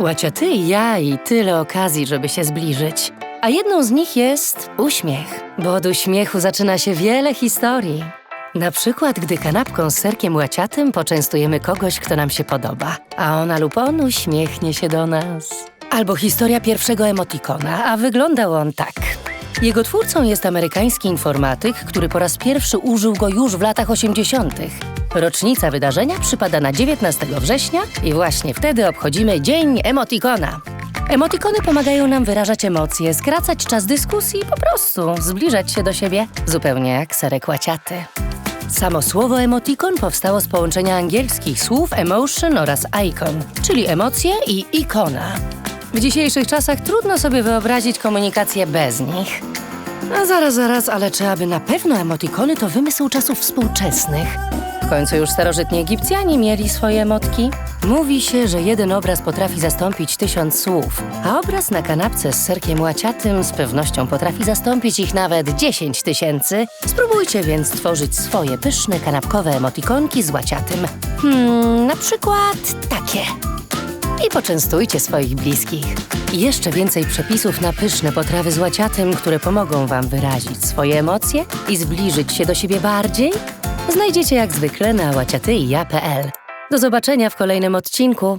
Łacia ty i ja i tyle okazji, żeby się zbliżyć. A jedną z nich jest uśmiech, bo od uśmiechu zaczyna się wiele historii. Na przykład, gdy kanapką z serkiem łaciatym poczęstujemy kogoś, kto nam się podoba, a ona lub on uśmiechnie się do nas. Albo historia pierwszego emotikona, a wyglądał on tak. Jego twórcą jest amerykański informatyk, który po raz pierwszy użył go już w latach 80. Rocznica wydarzenia przypada na 19 września i właśnie wtedy obchodzimy Dzień Emotikona. Emotikony pomagają nam wyrażać emocje, skracać czas dyskusji i po prostu zbliżać się do siebie, zupełnie jak serek łaciaty. Samo słowo emotikon powstało z połączenia angielskich słów emotion oraz icon, czyli emocje i ikona. W dzisiejszych czasach trudno sobie wyobrazić komunikację bez nich. A zaraz, zaraz, ale czy aby na pewno emotikony to wymysł czasów współczesnych? W końcu już starożytni Egipcjanie mieli swoje emotki. Mówi się, że jeden obraz potrafi zastąpić tysiąc słów, a obraz na kanapce z serkiem łaciatym z pewnością potrafi zastąpić ich nawet dziesięć tysięcy. Spróbujcie więc tworzyć swoje pyszne kanapkowe emotikonki z łaciatym. Hmm, na przykład takie i poczęstujcie swoich bliskich. I Jeszcze więcej przepisów na pyszne potrawy z łaciatym, które pomogą Wam wyrazić swoje emocje i zbliżyć się do siebie bardziej, znajdziecie jak zwykle na łaciatyja.pl. Do zobaczenia w kolejnym odcinku.